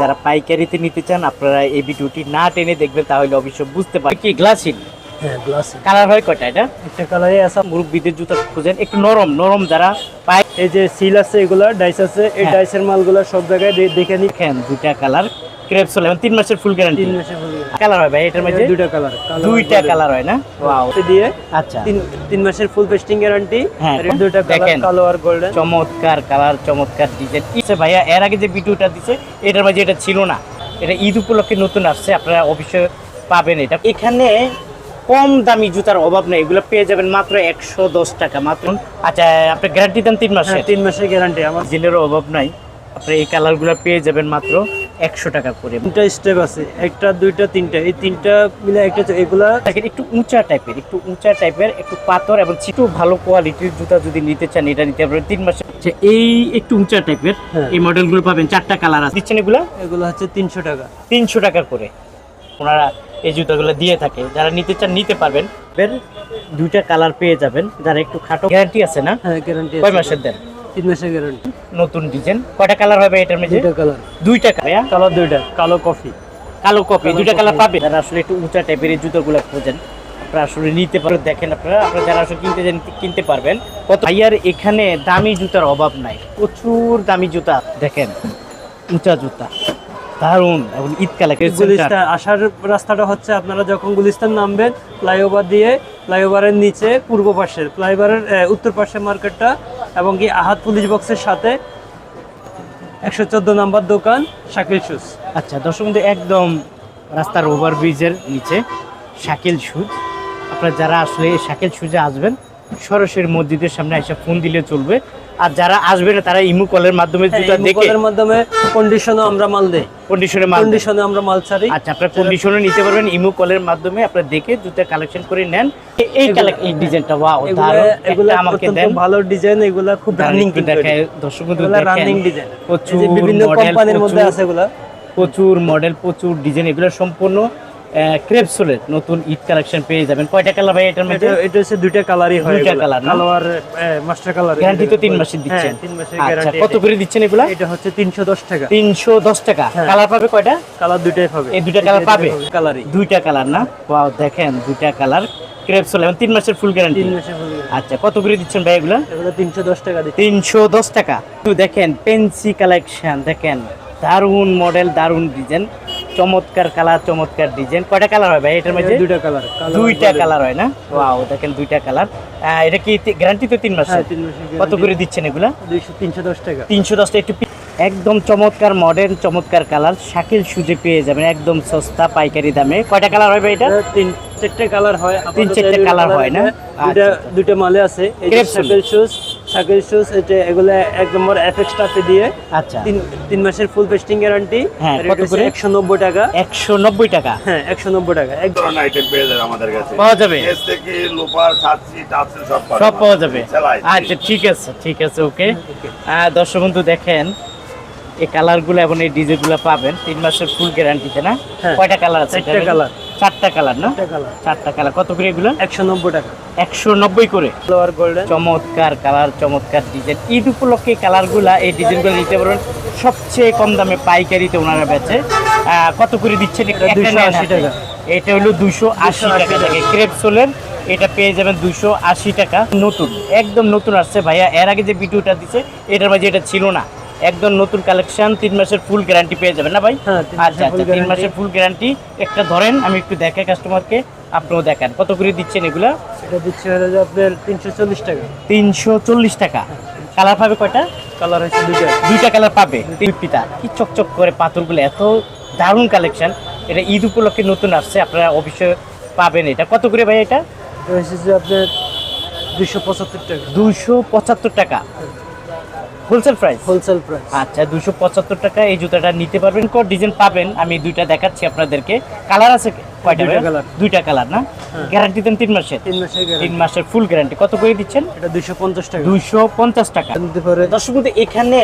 যারা পাইকারিতে নিতে চান, আপনারা এই ভিডিওটি না টেনে দেখবেন, তাহলে অবশ্যই বুঝতে পারবেন। কি গ্লাসিন হ্যাঁ গ্লাস কালার হয় কয়টা এটা? একটা কালারে আছে মুরব্বীদের জুতা খুঁজেন একটু নরম নরম যারা পাই এই যে সিল আছে এগুলা ডাইস আছে এই হ্যাঁ। ডাইসের মালগুলো সব জায়গায় দেখে দুইটা কালার তিন মাসের ফুল গ্যারান্টি তিন মাসে ফুল কালার হয় ভাই এটার মধ্যে? দুইটা কালার দুইটা কালার হয় না? ওয়াও দিয়ে আচ্ছা। তিন তিন মাসের ফুল পেস্টিং গ্যারান্টি হ্যাঁ, দুইটা কালার কালো আর গোল্ডেন চমৎকার কালার চমৎকার ডিজাইন ভাইয়া এর আগে যে দিছে এটার মাঝে এটা ছিল না। এটা ঈদ উপলক্ষে নতুন আসছে আপনারা অবশ্যই পাবেন এটা। এখানে কম দামি জুতার অভাব নেই। এগুলো পেয়ে যাবেন মাত্র একশো দশ টাকা। মাত্র আচ্ছা আপনি গ্যারান্টি দেন তিন মাসে হ্যাঁ তিন মাসের গ্যারান্টি আমার জিনেরও অভাব নাই। আপনি এই কালারগুলো পেয়ে যাবেন মাত্র একশো টাকা করে। তিনটা স্টেপ আছে একটা দুইটা তিনটা। এই তিনটা মিলে একটা এগুলা দেখেন একটু উঁচা টাইপের একটু উঁচা টাইপের একটু পাথর এবং একটু ভালো কোয়ালিটির জুতা যদি নিতে চান এটা নিতে পারবেন তিন মাসে আচ্ছা, এই একটু উঁচা টাইপের হ্যাঁ। এই মডেলগুলো পাবেন চারটা কালার আছে। দিচ্ছেন এগুলো? এগুলো হচ্ছে তিনশো টাকা। তিনশো টাকা করে। ওনারা এই জুতাগুলো দিয়ে থাকে। যারা নিতে চান নিতে পারবেন। দুইটা কালার পেয়ে যাবেন। যারা একটু খাটো গ্যারান্টি আছে না? হ্যাঁ গ্যারান্টি কয় মাসের দেন? তিন মাসের গ্যারান্টি নতুন ডিজাইন কয়টা কালার হবে এটার মধ্যে? দুইটা কালার। দুইটা কালার। কালার দুইটা। কালো কফি। কালো কালো দুইটা কালার পাবে যারা আসলে একটু উঁচা টাইপের এই জুতোগুলো খোঁজেন আপনারা আসলে নিতে পারেন দেখেন আপনারা আপনারা যারা আসলে কিনতে চান কিনতে পারবেন। কত ভাইয়ার এখানে দামি জুতার অভাব নাই। প্রচুর দামি জুতা। দেখেন উঁচা জুতা। দারুণ এবং ঈদ গুলিস্তান আসার রাস্তাটা হচ্ছে আপনারা যখন গুলিস্তান নামবেন ফ্লাইওভার দিয়ে ফ্লাইওভারের নিচে পূর্ব পাশে ফ্লাইওভারের উত্তর পাশে মার্কেটটা এবং কি আহাত পুলিশ বক্সের সাথে একশো চোদ্দ নাম্বার দোকান শাকিল শুজ। আচ্ছা দর্শক একদম রাস্তার ওভারব্রিজের নিচে শাকিল সুজ আপনারা যারা আসলে এই শাকিল সুজে আসবেন সরাসরি মসজিদের সামনে এসে ফোন দিলে চলবে। আর যারা আসবে না তারা ইমু কলের মাধ্যমে জুতা দেখে মোবাইলের মাধ্যমে কন্ডিশনও আমরা মাল দেই। কন্ডিশনে মাল কন্ডিশনে আমরা মাল ছাড়ি। আচ্ছা আপনার কন্ডিশনে নিতে পারবেন ইমু কলের মাধ্যমে আপনারা দেখে জুতা কালেকশন করে নেন। এই এই ডিজাইনটা ওয়াও দারুণ। এগুলা আমাকে দেন। ভালো ডিজাইন এগুলা খুব রানিং একটু দেখায় দর্শক বন্ধু দেখেন রানিং ডিজাইন প্রচুর বিভিন্ন কোম্পানির মধ্যে আছে এগুলা। প্রচুর মডেল প্রচুর ডিজাইন এগুলো সম্পূর্ণ ক্রেপসোলের নতুন ঈদ কালেকশন পেয়ে যাবেন। কয়টা কালার ভাই এটার মধ্যে? এটা হচ্ছে দুইটা কালারই হয় দুইটা না? কালো আর মাস্টার কালার গ্যারান্টি তো তিন মাসের দিচ্ছেন। তিন মাসের আচ্ছা গ্যারান্টি কত করে দিচ্ছেন এগুলা? এটা হচ্ছে তিনশো দশ টাকা। তিনশো দশ টাকা। হ্যাঁ। কালার পাবে কয়টা? কালার দুইটাই পাবে। এই দুইটা colour পাবে? কালারই দুইটা কালার না? ওয়াও দেখেন দুইটা কালার ক্রেপসোল এবং তিন মাসের ফুল গ্যারান্টি তিন মাসে ফুল আচ্ছা কত করে দিচ্ছেন ভাই এগুলা? এগুলো তিনশো দশ টাকা দিচ্ছে। তিনশো দশ টাকা। তো দেখেন পেন্সি কালেকশন দেখেন দারুণ মডেল দারুণ ডিজাইন চমৎকার কালার চমৎকার ডিজাইন কয়টা কালার হয় ভাই? এটার মধ্যে? দুইটা কালার দুইটা কালার হয় না? ওয়াও দেখেন দুইটা কালার। এটা কি গ্যারান্টি তো তিন মাস হ্যাঁ কত করে দিচ্ছেন এগুলা? দুইশো তিনশো দশ টাকা। তিনশো দশটা একটু একদম চমৎকার মডেল চমৎকার কালার। শাকিল সুজে পেয়ে যাবেন একদম সস্তা পাইকারি দামে। কয়টা কালার হবে এটা? এটা তিন চারটে কালার হয়। তিন চারটে colour হয় না? এটা দুইটা আচ্ছা, দুইটা মালে আছে। এই যে শুজ এটা এগুলো এক নম্বর এফএক্স টাপে দিয়ে। আচ্ছা। তিন তিন মাসের ফুল পেস্টিং গ্যারান্টি হ্যাঁ, কত করে? একশো নব্বই টাকা। একশো নব্বই টাকা। হ্যাঁ একশো নব্বই টাকা। এক ধরনের আইটেম পেয়ে যাবে আমাদের কাছে। পাওয়া যাবে? এস থেকে লোপার সব পাবে সব পাওয়া যাবে? আচ্ছা ঠিক আছে ঠিক আছে ওকে। দর্শক বন্ধু দেখেন এই কালারগুলো এবং এই ডিজাইনগুলো পাবেন। তিন মাসের ফুল গ্যারান্টিতে না? হ্যাঁ। কয়টা কালার আছে চারটা এটার? Colour। চারটা কালার না? চারটা কালার। কত করে এগুলো? একশো নব্বই টাকা। একশো নব্বই করে? গোল্ডেন চমৎকার কালার চমৎকার ডিজাইন ঈদ উপলক্ষে কালারগুলা এই ডিজাইনগুলো নিতে পারবেন। সবচেয়ে কম দামে পাইকারিতে ওনারা বেচে। কত করে দিচ্ছেন? এটা একটা 280 নেন হাতে। টাকা। এটা হলো দুশো আশি টাকা। থেকে ক্রেপসোলের এটা পেয়ে যাবেন দুশো আশি টাকা। নতুন একদম নতুন আসছে। ভাইয়া এর আগে যে ভিডিওটা দিছে এটার মাঝে এটা ছিল না। একদম নতুন কালেকশন তিন মাসের ফুল গ্যারান্টি পেয়ে যাবেন না ভাই? হ্যাঁ, আচ্ছা আচ্ছা তিন মাসের ফুল গ্যারান্টি একটা ধরেন আমি একটু দেখাই কাস্টমারকে আপনিও দেখান। কত করে দিচ্ছেন এগুলা? এটা দিচ্ছে আপনার তিনশো চল্লিশ টাকা। তিনশো চল্লিশ টাকা। কালার পাবে কয়টা? কালার হচ্ছে দুইটা। দুইটা কালার পাবে তিন পিতা কি চকচক করে পাথরগুলো এত দারুণ কালেকশন এটা ঈদ উপলক্ষে নতুন আসছে আপনারা অবশ্যই পাবেন এটা। কত করে ভাই এটা? আপনার দুইশো পঁচাত্তর টাকা। দুইশো পঁচাত্তর টাকা। হোলসেল প্রাইস হোলসেল প্রাইস আচ্ছা দুশো পঁচাত্তর টাকা এই জুতাটা নিতে পারবেন। কোন ডিজাইন পাবেন। আমি দুইটা দেখাচ্ছি আপনাদেরকে। কালার আছে কয়টা দুইটা দুইটা কালার না? গ্যারান্টি দেন তিন মাসের? তিন মাসের তিন মাসের ফুল গ্যারান্টি কত করে দিচ্ছেন? এটা দুইশো পঞ্চাশ টাকা। দুইশো পঞ্চাশ টাকা। নিতে পারে। দর্শক এখানে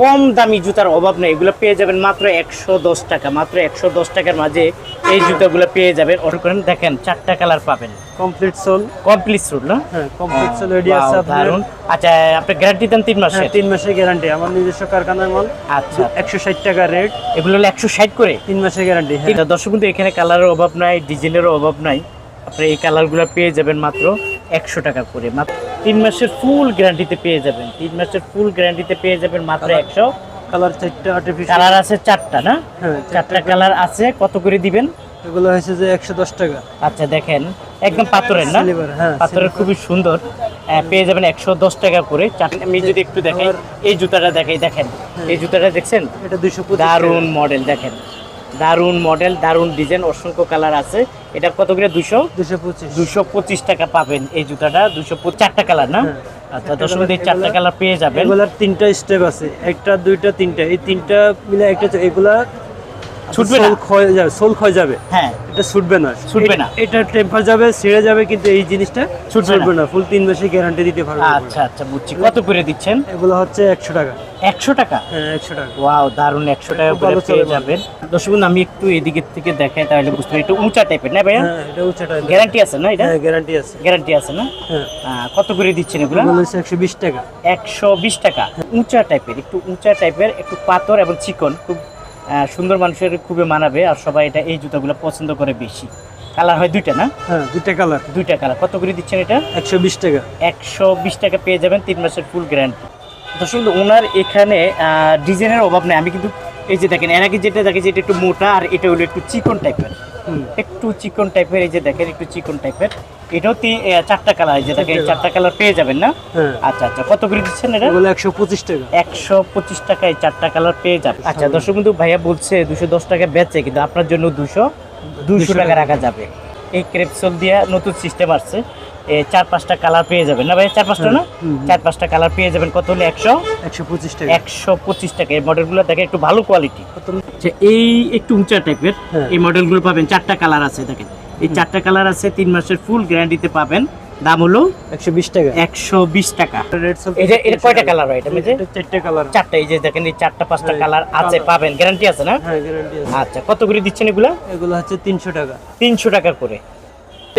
কম দামি জুতার অভাব নেই। এগুলো পেয়ে যাবেন মাত্র একশো দশ টাকা। মাত্র একশো দশ টাকার মাঝে এই জুতাগুলো পেয়ে যাবেন। অর্ডার করেন দেখেন চারটা কালার পাবেন। কমপ্লিট সোল কমপ্লিট স্যুট না? কমপ্লিট সোল রেডি আছে দারুণ। আচ্ছা আপনি গ্যারান্টি দেন তিন মাসের? হ্যাঁ তিন মাসের গ্যারান্টি আমার নিজস্ব কারখানার মাল। আচ্ছা। একশো ষাট টাকা রেট এগুলো হলো একশো ষাট করে? তিন মাসের গ্যারান্টি হ্যাঁ। দর্শক কিন্তু এখানে কালারের অভাব নাই ডিজাইনেরও অভাব নাই। আপনি এই কালারগুলো পেয়ে যাবেন মাত্র একশো টাকা করে। মাত্র তিন মাসের ফুল গ্যারান্টিতে পেয়ে যাবেন। তিন মাসের ফুল গ্যারান্টিতে পেয়ে যাবেন মাত্র একশো। কালার চারটা আর্টিফিশিয়াল কালার আছে চারটা না? হ্যাঁ চারটা কালার আছে কত করে দিবেন? এগুলো হয়েছে যে একশো দশ টাকা। আচ্ছা দেখেন একদম পাথরের না? হ্যাঁ, পাথরের খুবই সুন্দর। পেয়ে যাবেন একশো দশ টাকা করে। চার- আমি যদি একটু দেখাই এই জুতাটা দেখাই দেখেন। এই জুতাটা দেখছেন? এটা দুইশো দারুণ মডেল দেখেন। দারুণ মডেল দারুণ ডিজাইন অসংখ্য কালার আছে। এটা কত করে? দুশো দুশো পঁচিশ। টাকা পাবেন এই জুতাটা। দুশো চারটা কালার না? হ্যাঁ। আচ্ছা চারটা কালার পেয়ে যাবেন। এগুলার তিনটা স্টেপ আছে। একটা দুইটা তিনটা। এই তিনটা মিলে একটা এগুলা ছুটবে না? সোল ক্ষয় যাবে সোল ক্ষয় যাবে। হ্যাঁ। এটা ছুটবে না ছুটবে না। এটা টেম্পার যাবে ছিঁড়ে যাবে কিন্তু এই জিনিসটা ছুটবে না। ফুল তিন মাসে গ্যারান্টি দিতে পারবে। আচ্ছা আচ্ছা বুঝছি। কত করে দিচ্ছেন? এগুলো হচ্ছে একশো টাকা। একশো টাকা? হ্যাঁ একশো টাকা। ওয়াও দারুণ একশো টাকা করে পেয়ে যাবেন। দর্শক আমি একটু এদিকের থেকে দেখাই তাহলে বুঝতে পারি। একটু উঁচা টাইপের না ভাইয়া? হ্যাঁ এটা উচ্চ টাকা গ্যারান্টি আছে না এটা? গ্যারান্টি আছে। গ্যারান্টি আছে না? হ্যাঁ। কত করে দিচ্ছেন এগুলো? একশো বিশ টাকা। একশো বিশ টাকা। উঁচা টাইপের একটু উঁচা টাইপের একটু পাথর এবং চিকন খুব সুন্দর মানুষের খুবই মানাবে আর সবাই এটা এই জুতাগুলো পছন্দ করে বেশি। কালার হয় দুইটা না? হ্যাঁ দুইটা কালার। দুইটা কালার। কত করে দিচ্ছেন এটা? একশো বিশ টাকা। একশো বিশ টাকা পেয়ে যাবেন তিন মাসের ফুল গ্যারান্টি দর্শক ওনার এখানে ডিজাইনের অভাব নেই। আমি কিন্তু এই যে দেখেন এর আগে যেটা দেখে যেটা একটু মোটা আর এটা হলো একটু চিকন টাইপের হুম। একটু চিকন টাইপের এই যে দেখেন একটু চিকন টাইপের এটাও চারটা কালার এই যে দেখেন এই চারটা কালার। পেয়ে যাবেন না? হ্যাঁ। আচ্ছা আচ্ছা কত করে দিচ্ছেন এটা? একশো পঁচিশ টাকা। একশো পঁচিশ টাকায় চারটা কালার পেয়ে যাবে। আচ্ছা দর্শক কিন্তু ভাইয়া বলছে দুশো দশ টাকা বেচে কিন্তু আপনার জন্য দুশো দুশো টাকা রাখা যাবে। এই ক্রেপসল দিয়ে নতুন সিস্টেম আসছে। চার পাঁচটা কালার পেয়ে যাবেন। না ভাই চার পাঁচটা না? হুম, হুম। চার পাঁচটা কালার পেয়ে যাবেন। কত হলে? একশো? একশো পঁচিশ টাকা। একশো পঁচিশ টাকা। এই মডেলগুলো দেখে একটু ভালো কোয়ালিটি আচ্ছা এই একটু উঁচা টাইপের হ্যাঁ। এই মডেলগুলো পাবেন। চারটা কালার আছে দেখেন। এই চারটা কালার আছে তিন মাসের ফুল গ্যারান্টিতে পাবেন। দাম হলো একশো বিশ টাকা। একশো বিশ টাকা। এটা এটা কয়টা কালার এটা মধ্যে চারটে কালার। চারটা এই যে দেখেন এই চারটা পাঁচটা কালার আছে পাবেন। গ্যারান্টি আছে না? হ্যাঁ গ্যারান্টি আছে। আচ্ছা কত করে দিচ্ছেন এগুলো? এগুলো হচ্ছে তিনশো টাকা। তিনশো টাকা করে।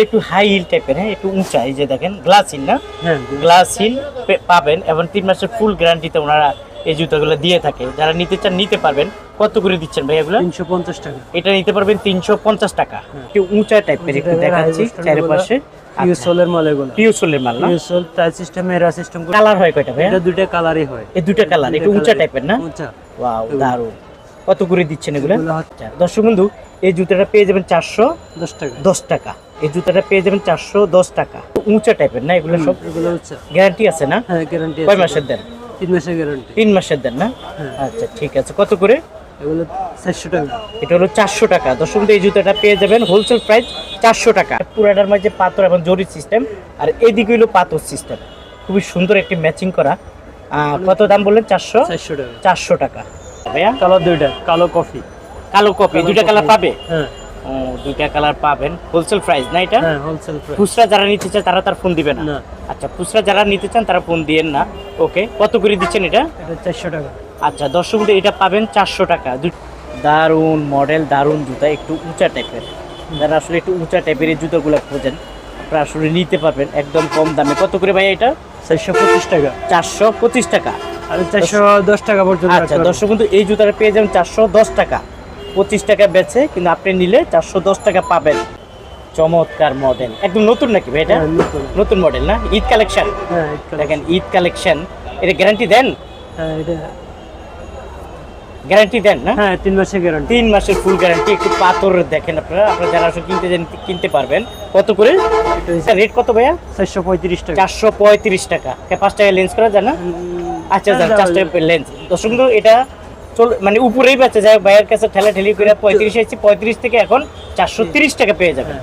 একটু হাই হিল টাইপের হ্যাঁ একটু উঁচা এই যে দেখেন গ্লাস হিল না? হ্যাঁ গ্লাস হিল পাবেন এবং তিন মাসের ফুল গ্যারান্টিতে ওনারা এই জুতাগুলো দিয়ে থাকে। যারা নিতে চান নিতে পারবেন। কত করে দিচ্ছেন ভাই এগুলো? তিনশো পঞ্চাশ টাকা। এটা নিতে পারবেন তিনশো পঞ্চাশ টাকা। একটু উঁচা টাইপের একটু দেখাচ্ছি চারিপাশে ইউসোলের মাল এগুলো। পিউসোলের মাল না? ইউসোল টাইল সিস্টেম এরা সিস্টেম কালার হয় কয়টা ভাই এটা দুইটা কালারই হয়। এই দুইটা কালার একটু উঁচা টাইপের না? উঁচা। ওয়াও দারুণ। কত করে দিচ্ছেন এগুলো? আচ্ছা, দর্শক বন্ধু এই জুতাটা পেয়ে যাবেন চারশো দশ টাকা। দশ টাকা। এই জুতাটা পেয়ে যাবেন চারশো দশ টাকা। উঁচা টাইপের না এগুলো সব? এগুলো গ্যারান্টি আছে না? হ্যাঁ গ্যারান্টি কয় মাসের দেন? তিন মাসের গ্যারান্টি তিন মাসের দেন না? হ্যাঁ। আচ্ছা ঠিক আছে। কত করে? এগুলো চারশো টাকা। এটা হলো চারশো টাকা। দর্শক এই জুতাটা পেয়ে যাবেন হোলসেল প্রাইস চারশো টাকা। পুরাটার মাঝে পাথর এবং জরি সিস্টেম আর এদিকে হলো পাথর সিস্টেম খুবই সুন্দর একটি ম্যাচিং করা। কত দাম বললেন? চারশো? চারশো টাকা। চারশো টাকা। ভাইয়া? কালার দুইটা কালো কফি। কালো কপি দুইটা কালার পাবে? হ্যাঁ। দুইটা কালার পাবেন। হোলসেল প্রাইস না এটা? হ্যাঁ হোলসেল প্রাইস খুচরা যারা নিতে চায় তারা তার ফোন দিবে না? আচ্ছা খুচরা যারা নিতে চান তারা ফোন দিয়েন না। ওকে কত করে দিচ্ছেন এটা? এটা চারশো টাকা। আচ্ছা দর্শক এটা পাবেন চারশো টাকা। দারুণ মডেল দারুণ জুতা একটু উঁচা টাইপের যারা আসলে একটু উঁচা টাইপের এই জুতোগুলো খোঁজেন আপনারা আসলে নিতে পারবেন একদম কম দামে। কত করে ভাই এটা? চারশো পঁচিশ টাকা। চারশো পঁচিশ টাকা। আর চারশো দশ টাকা পর্যন্ত আচ্ছা দর্শক কিন্তু এই জুতাটা পেয়ে যাবেন চারশো দশ টাকা। পঁচিশ টাকা বেচে কিন্তু আপনি নিলে চারশো দশ টাকা পাবেন। চমৎকার মডেল একদম নতুন নাকি ভাই এটা? হ্যাঁ, নতুন। মডেল না? ঈদ কালেকশন হ্যাঁ। দেখেন ঈদ কালেকশন এটা গ্যারান্টি দেন? গ্যারান্টি দেন না? হ্যাঁ তিন মাসের গ্যারান্টি তিন মাসের ফুল গ্যারান্টি একটু পাথর দেখেন আপনারা। আপনারা যারা আসলে কিনতে চান কিনতে পারবেন। কত করে? রেট কত ভাইয়া? চারশো পঁয়ত্রিশ টাকা। চারশো পঁয়ত্রিশ টাকা। পাঁচ টাকা লেন্স করা যায় না? আচ্ছা চার টাকা লেন্স দর্শক এটা মানে উপরেই বেঁচে যায় ভাইয়ের কাছে ঠেলা ঠেলি করে পঁয়ত্রিশ এসেছি পঁয়ত্রিশ থেকে এখন চারশো তিরিশ টাকা পেয়ে যাবেন।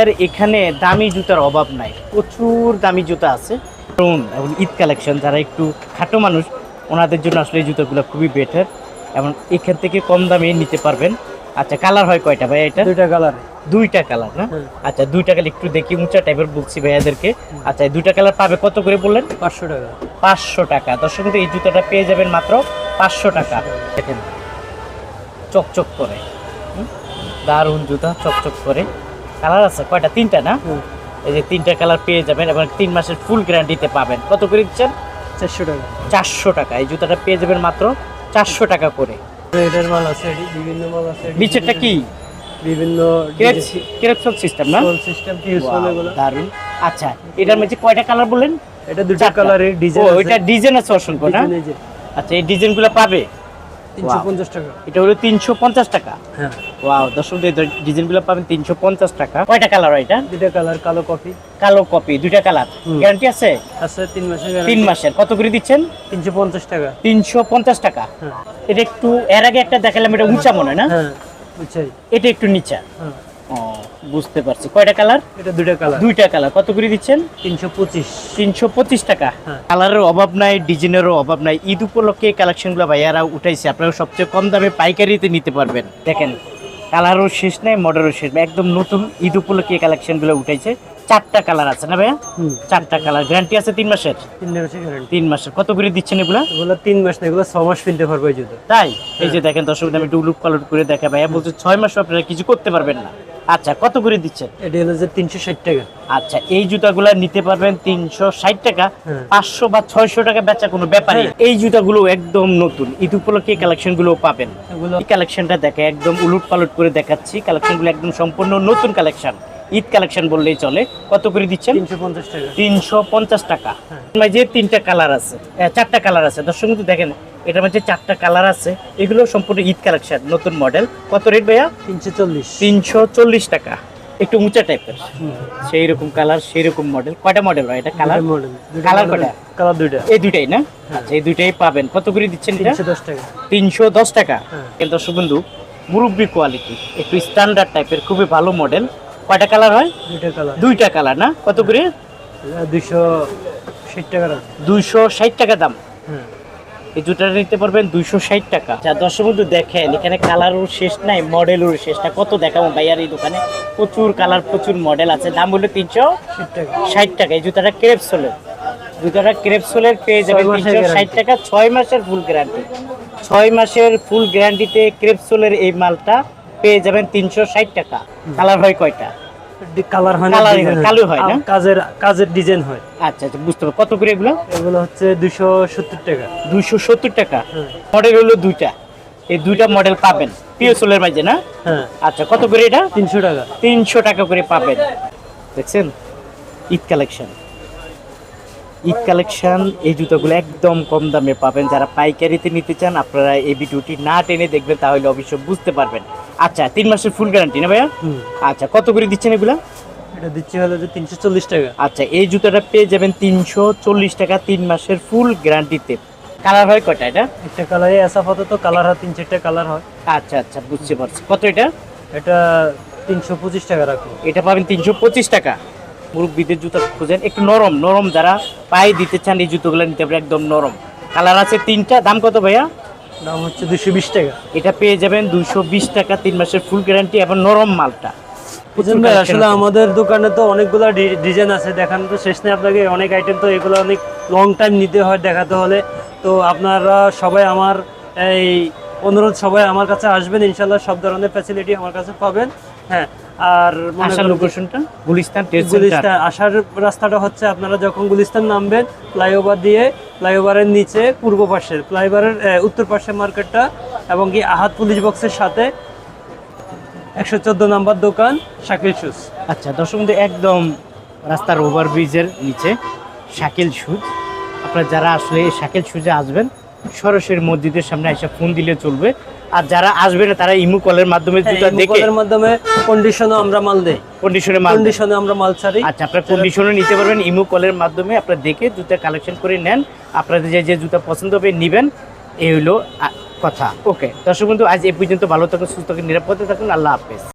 আর এখানে দামি জুতার অভাব নাই প্রচুর দামি জুতা আছে। এবং ঈদ কালেকশন যারা একটু খাটো মানুষ ওনাদের জন্য আসলে এই জুতোগুলো খুবই বেটার এবং এখান থেকে কম দামে নিতে পারবেন। আচ্ছা কালার হয় কয়টা ভাই এটা? দুইটা কালার দুইটা কালার না? হ্যাঁ। আচ্ছা দুইটা কালার একটু দেখি উঁচা টাইপের বলছি ভাইয়াদেরকে। আচ্ছা দুইটা কালার পাবে কত করে বললেন? পাঁচশো টাকা। পাঁচশো টাকা। দর্শক এই জুতাটা পেয়ে যাবেন মাত্র পাঁচশো টাকা। দেখেন চকচক করে? দারুণ জুতা চকচক করে। কালার আছে? কয়টা? তিনটা না? এই যে তিনটা কালার পেয়ে যাবেন এবং তিন মাসের ফুল গ্যারান্টিতে পাবেন। কত করে দিচ্ছেন? চারশো টাকা। চারশো টাকা। এই জুতাটা পেয়ে যাবেন মাত্র চারশো টাকা করে। এটার মাল আছে বিভিন্ন মাল আছে নিচেরটা কি? বিভিন্ন কীরকম সিস্টেম না? সিস্টেম Wow, দারুণ। আচ্ছা এটার মধ্যে কয়টা কালার বললেন এটা দুটো। কালারের ডিজাইন আছে। অসংখ্য না? আচ্ছা এই ডিজাইনগুলো পাবে? তিনশো পঞ্চাশ টাকা। এটা হলো তিনশো পঞ্চাশ টাকা? হ্যাঁ। ওয়াও দর্শক ডিজাইনগুলো পাবেন তিনশো পঞ্চাশ টাকা। কয়টা কালার এটা? দুটো কালার কালো কফি কালো কপি দুইটা কালার। গ্যারান্টি আছে? মাসের কত করে দিচ্ছেন? তিনশো পঞ্চাশ টাকা। তিনশো পঞ্চাশ টাকা। হ্যাঁ। এটা একটু এর আগে একটা দেখালাম এটা উঁচা মনে হয় না? হ্যাঁ এটা একটু নিচা। হ্যাঁ। বুঝতে পারছি। কয়টা কালার? এটা দুটো কালার। দুইটা কালার। কত করে দিচ্ছেন? তিনশো পঁচিশ। তিনশো পঁচিশ টাকা। হ্যাঁ। কালারের অভাব নাই ডিজাইনেরও অভাব নাই। ঈদ উপলক্ষে কালেকশনগুলো ভাইয়ারা উঠাইছে। আপনারা সবচেয়ে কম দামে পাইকারিতে নিতে পারবেন। দেখেন কালারও শেষ নাই মডেলও শেষ নাই। একদম নতুন ঈদ উপলক্ষে কালেকশনগুলো উঠাইছে। চারটা কালার আছে না ভাইয়া? চারটা কালার। গ্যারান্টি আছে তিন মাসের? তিন মাসের তিন মাসের। কত করে দিচ্ছেন এগুলা? এগুলো তিন মাস না এগুলো ছ মাস কিনতে পারব এই জুতো। তাই? এই যে দেখেন দর্শক আমি একটু উলুপ পালট করে দেখা ভাইয়া বলছে ছয় মাস আপনারা কিছু করতে পারবেন না। আচ্ছা কত করে দিচ্ছেন? এটা হলো যে তিনশো ষাট টাকা। আচ্ছা এই জুতাগুলো নিতে পারবেন তিনশো ষাট টাকা হ্যাঁ। পাঁচশো বা ছয়শো টাকা বেচা কোনো ব্যাপারই হ্যাঁ। এই জুতাগুলো একদম নতুন। ঈদ উপলক্ষে কালেকশনগুলো পাবেন। এই কালেকশনটা দেখে একদম উলুট পালট করে দেখাচ্ছি। কালেকশনগুলো একদম সম্পূর্ণ নতুন কালেকশন ঈদ কালেকশন বললেই চলে। কত করে দিচ্ছেন? তিনশো পঞ্চাশ টাকা। টাকা। হ্যাঁ। তিনটা কালার আছে। চারটা কালার আছে। দর্শক কিন্তু দেখেন এটার মধ্যে চারটা কালার আছে। এগুলো সম্পূর্ণ ঈদ কালেকশন নতুন মডেল। কত রেট ভাইয়া? তিনশো চল্লিশ। তিনশো চল্লিশ টাকা। একটু উঁচা টাইপের। সেই রকম কালার সেই রকম মডেল। কয়টা মডেল হয় এটা কালার? কালার কয়টা? কালার দুইটা। এই দুইটাই না? আচ্ছা এই দুইটাই পাবেন। কত করে দিচ্ছেন এটা? তিনশো দশ টাকা। তিনশো দশ টাকা। হ্যাঁ। কিন্তু সুবন্ধু মুরব্বি কোয়ালিটি। একটু স্ট্যান্ডার্ড টাইপের খুবই ভালো মডেল। কয়টা কালার হয়? দুইটা কালার। দুইটা কালার না? কত করে? দুইশো ষাট টাকা দাম। দুইশো ষাট টাকা দাম। হ্যাঁ। এই জুতাটা নিতে পারবেন দুইশো ষাট টাকা। যা দর্শক বন্ধু দেখেন এখানে কালারও শেষ নাই মডেলও শেষ না কত দেখাবো ভাইয়ার এই দোকানে? প্রচুর কালার প্রচুর মডেল আছে। দাম হলো তিনশো ষাট টাকা। এই জুতাটা ক্রেপসোলের জুতাটা ক্রেপসোলের পেয়ে যাবেন তিনশো ষাট টাকা। ছয় মাসের ফুল গ্যারান্টি ছয় মাসের ফুল গ্যারান্টিতে ক্রেপসোলের এই মালটা পেয়ে যাবেন তিনশো ষাট টাকা। কালার হয় কয়টা? কালার হয় না হয়, কালো হয় না? কাজের কাজের ডিজাইন হয়। আচ্ছা আচ্ছা বুঝতে পারব কত করে এগুলো? এগুলো হচ্ছে দুইশো সত্তর টাকা। দুইশো সত্তর টাকা? হ্যাঁ। মডেল হলো দুইটা। এই দুইটা মডেল পাবেন। পিওসোলের মাঝে না? হ্যাঁ। আচ্ছা কত করে এটা? তিনশো টাকা। তিনশো টাকা করে পাবেন। দেখছেন? ঈদ কালেকশন ঈদ কালেকশন এই জুতোগুলো একদম কম দামে পাবেন। যারা পাইকারিতে নিতে চান আপনারা এই ভিডিওটি না টেনে দেখবেন তাহলে অবশ্যই বুঝতে পারবেন। আচ্ছা তিন মাসের ফুল গ্যারান্টি না ভাইয়া? আচ্ছা কত করে দিচ্ছেন এগুলা? এটা দিচ্ছি হলো যে তিনশো চল্লিশ টাকা। আচ্ছা এই জুতোটা পেয়ে যাবেন তিনশো চল্লিশ টাকা তিন মাসের ফুল গ্যারান্টিতে কালার হয় কটা এটা? একটা কালারে আসা তো কালার হয় তিন চারটা কালার হয়। আচ্ছা আচ্ছা বুঝতে পারছি। কত এটা? এটা তিনশো পঁচিশ টাকা রাখো এটা পাবেন তিনশো পঁচিশ টাকা। মুরব্বীদের জুতো খুঁজেন। একটু নরম নরম যারা পায়ে দিতে চান এই জুতোগুলো নিতে পারে একদম নরম। কালার আছে তিনটা দাম কত ভাইয়া? দাম হচ্ছে দুশো বিশ টাকা। এটা পেয়ে যাবেন দুইশো বিশ টাকা তিন মাসের ফুল গ্যারান্টি এবং নরম মালটা। আসলে আমাদের দোকানে তো অনেকগুলো ডিজাইন আছে দেখানো তো শেষ নেই আপনাকে। অনেক আইটেম তো এগুলো অনেক লং টাইম নিতে হয় দেখাতে হলে। তো আপনারা সবাই আমার এই অনুরোধ সবাই আমার কাছে আসবেন ইনশাল্লাহ সব ধরনের ফ্যাসিলিটি আমার কাছে পাবেন। হ্যাঁ আর আসার লোকেশনটা? গুলিস্তান গুলিস্তান আসার রাস্তাটা হচ্ছে আপনারা যখন গুলিস্তান নামবেন ফ্লাইওভার দিয়ে ফ্লাইওভারের নিচে পূর্ব পাশের ফ্লাইওভারের উত্তর পাশের মার্কেটটা এবং কি আহাত পুলিশ বক্সের সাথে একশো চোদ্দ নাম্বার দোকান শাকিল শুজ আচ্ছা দর্শক একদম রাস্তার ওভার ব্রিজের নিচে শাকিল সুজ আপনারা যারা আসলে শাকিল সুজে আসবেন সরাসরি মসজিদের সামনে এসে ফোন দিলে চলবে। আর যারা আসবে না তারা ইমু কলের মাধ্যমে জুতা দেখে কলের মাধ্যমে কন্ডিশনও আমরা মাল দেই। কন্ডিশনে মাল। কন্ডিশনে আমরা মাল ছাড়ি। আচ্ছা আপনারা কন্ডিশনে নিতে পারবেন ইমু কলের মাধ্যমে। আপনারা দেখে জুতা কালেকশন করে নেন। আপনাদের যে যে জুতা পছন্দ হবে নেবেন। এই হলো কথা। ওকে দর্শক বন্ধু আজ এই পর্যন্ত ভালো থাকুন সুস্থ থাকুন নিরাপদে থাকুন। আল্লাহ হাফেজ।